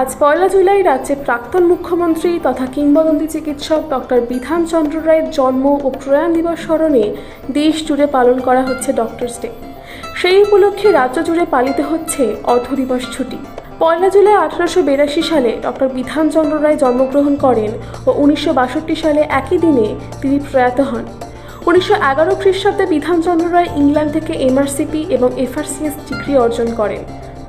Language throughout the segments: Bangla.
আজ পয়লা জুলাই রাজ্যের প্রাক্তন মুখ্যমন্ত্রী তথা কিংবদন্তি চিকিৎসক ডক্টর বিধান চন্দ্র রায়ের জন্ম ও প্রয়াণ দিবস স্মরণে দেশ জুড়ে পালন করা হচ্ছে ডক্টরস ডে। সেই উপলক্ষে রাজ্য জুড়ে পালিত হচ্ছে অর্ধ দিবস ছুটি। পয়লা জুলাই আঠারোশো বিরাশি সালে ডক্টর বিধানচন্দ্র রায় জন্মগ্রহণ করেন ও উনিশশো বাষট্টি সালে একই দিনে তিনি প্রয়াত হন। উনিশশো এগারো খ্রিস্টাব্দে বিধানচন্দ্র রায় ইংল্যান্ড থেকে এমআরসিপি এবং এফআরসিএস ডিগ্রি অর্জন করেন।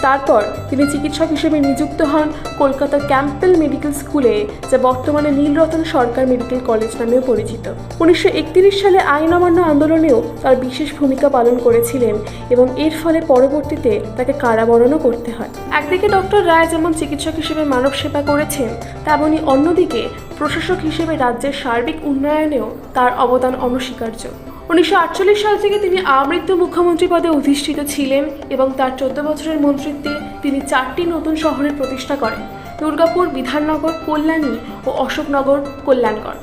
তারপর তিনি চিকিৎসক হিসেবে নিযুক্ত হন কলকাতার ক্যাম্পেল মেডিকেল স্কুলে, যা বর্তমানে নীলরতন সরকার মেডিকেল কলেজ নামেও পরিচিত। উনিশশো একত্রিশ সালে আইন অমান্য আন্দোলনেও তার বিশেষ ভূমিকা পালন করেছিলেন এবং এর ফলে পরবর্তীতে তাকে কারাবরণও করতে হয়। একদিকে ডক্টর রায় যেমন চিকিৎসক হিসেবে মানব সেবা করেছেন, তেমনি অন্যদিকে প্রশাসক হিসেবে রাজ্যের সার্বিক উন্নয়নেও তার অবদান অনস্বীকার্য। উনিশশো আটচল্লিশ সাল থেকে তিনি আমৃত্যু মুখ্যমন্ত্রী পদে অধিষ্ঠিত ছিলেন এবং তার চোদ্দ বছরের মন্ত্রিত্বে তিনি চারটি নতুন শহরের প্রতিষ্ঠা করেন, দুর্গাপুর, বিধাননগর, কল্যাণী ও অশোকনগর, কল্যাণগড়।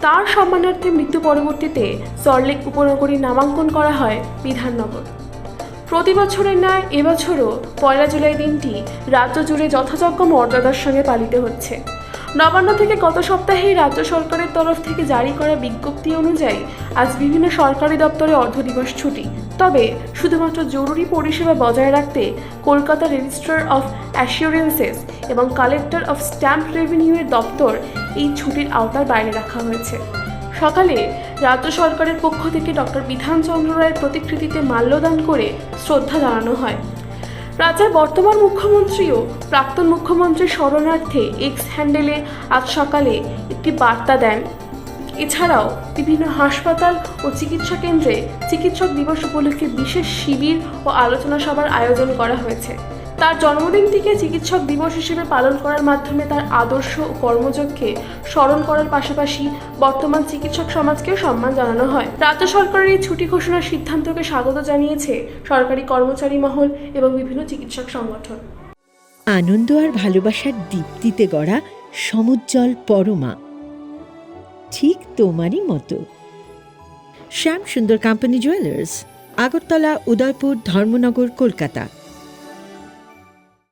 তার সম্মানার্থে মৃত্যু পরবর্তীতে সল্টলেক উপনগরী নামাঙ্কন করা হয় বিধাননগর। প্রতি বছরের ন্যায় এবছরও পয়লা জুলাই দিনটি রাজ্য জুড়ে যথাযোগ্য মর্যাদার সঙ্গে পালিত হচ্ছে। নবান্ন থেকে গত সপ্তাহেই রাজ্য সরকারের তরফ থেকে জারি করা বিজ্ঞপ্তি অনুযায়ী আজ বিভিন্ন সরকারি দপ্তরে অর্ধ দিবস ছুটি। তবে শুধুমাত্র জরুরি পরিষেবা বজায় রাখতে কলকাতা রেজিস্ট্রার অফ অ্যাসিওরেন্সেস এবং কালেক্টর অফ স্ট্যাম্প রেভিনিউয়ের দপ্তর এই ছুটির আওতার বাইরে রাখা হয়েছে। সকালে রাজ্য সরকারের পক্ষ থেকে ডক্টর বিধানচন্দ্র রায়ের প্রতিকৃতিতে মাল্যদান করে শ্রদ্ধা জানানো হয়। রাজ্যের বর্তমান মুখ্যমন্ত্রীও প্রাক্তন মুখ্যমন্ত্রীর স্মরণার্থে এক্স হ্যান্ডেলে আজ সকালে একটি বার্তা দেন। এছাড়াও বিভিন্ন হাসপাতাল ও চিকিৎসা কেন্দ্রে চিকিৎসক দিবস উপলক্ষে বিশেষ শিবির ও আলোচনা সভার আয়োজন করা হয়েছে। তার জন্মদিনটিকে চিকিৎসক দিবস হিসেবে পালন করার মাধ্যমে তার আদর্শ ও কর্মযোগকে স্মরণ করার পাশাপাশি বর্তমান চিকিৎসক সমাজকেও সম্মান জানানো হয়। রাজ্য সরকারের এই ছুটি ঘোষণার সিদ্ধান্তকে স্বাগত জানিয়েছে সরকারি কর্মচারী মহল এবং বিভিন্ন চিকিৎসক সংগঠন। আনন্দ আর ভালোবাসার দীপ্তিতে গড়া সমুজ্জ্বল পরমা। ঠিক তোমারই মতো। Shyam Sundar company jewellers Agartala, Udaipur, Dharmanagar, Kolkata.